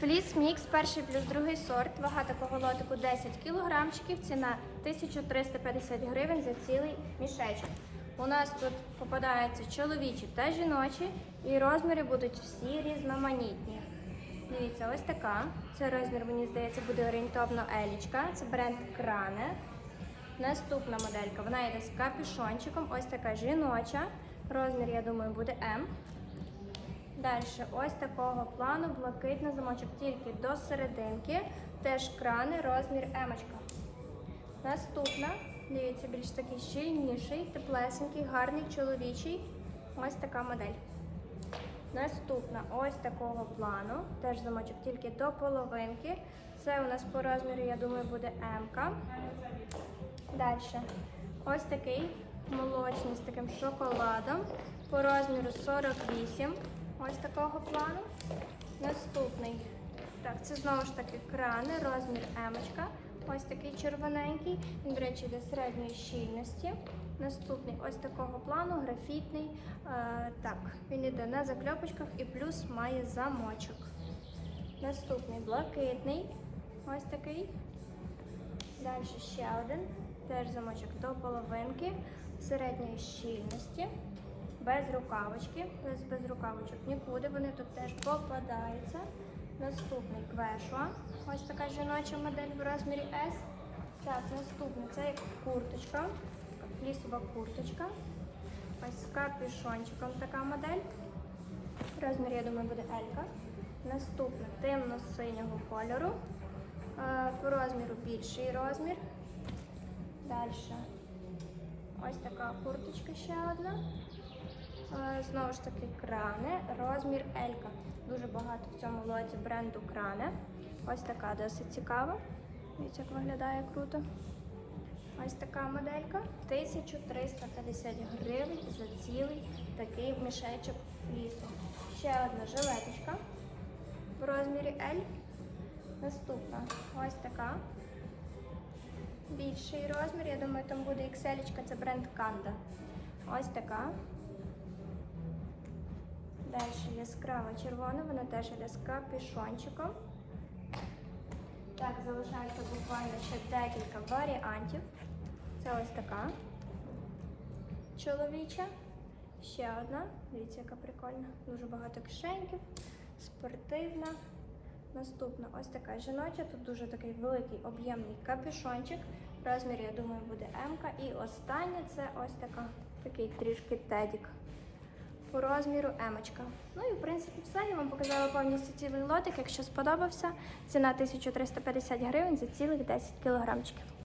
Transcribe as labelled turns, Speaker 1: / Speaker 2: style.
Speaker 1: Фліс мікс, перший плюс другий сорт. Вага такого лотику 10 кілограмчиків. Ціна 1350 гривень за цілий мішечок. У нас тут попадаються чоловічі та жіночі, і розміри будуть всі різноманітні. Дивіться, ось така. Це розмір, мені здається, буде орієнтовно елічка. Це бренд Кране. Наступна моделька, вона йде з капюшончиком. Ось така жіноча. Розмір, я думаю, буде М. Далі ось такого плану блакитний замочок тільки до серединки. Теж крани, розмір емочка. Наступна, дивіться, більш такий щільніший, теплесенький, гарний чоловічий. Ось така модель. Наступна ось такого плану. Теж замочок тільки до половинки. Це у нас по розміру, я думаю, буде М. Далі. Ось такий молочний з таким шоколадом. По розміру 48. Ось такого плану. Наступний. Так, це знову ж таки крани, розмір Емочка. Ось такий червоненький. Він, до речі, йде середньої щільності. Наступний ось такого плану, графітний. Е, так, він йде на закльопочках і плюс має замочок. Наступний блакитний. Ось такий. Далі ще один. Теж замочок до половинки, середньої щільності, без рукавочки, без, без рукавочок нікуди. Вони тут теж попадаються. Наступний квешуа. Ось така жіноча модель в розмірі S. Так, наступний це як курточка, така флісова курточка. Ось з капюшончиком така модель. Розмір, я думаю, буде L. Наступна темно-синього кольору. Е, По розміру більший розмір. Далі. Ось така курточка ще одна. Е, Знову ж таки, кране, розмір L. Дуже багато в цьому лоті бренду кране. Ось така досить цікава. Дивіться, як виглядає круто. Ось така моделька. 1350 гривень за цілий такий мішечок флісу. Ще одна жилеточка в розмірі L. Наступна ось така. Більший розмір, я думаю, там буде XL, це бренд Kanda. Ось така. Далі яскрава червона, вона теж йде з капюшончиком. Так, залишається буквально ще декілька варіантів. Це ось така. Чоловіча. Ще одна. Дивіться, яка прикольна. Дуже багато кишеньків. Спортивна. Наступна ось така жіноча. Тут дуже такий великий об'ємний капюшончик. Розмір, я думаю, буде М. І остання це ось така, такий трішки тедік. По розміру емочка. Ну і в принципі все. Я вам показала повністю цілий лотик. Якщо сподобався, ціна 1350 гривень за цілих 10 кілограмчиків.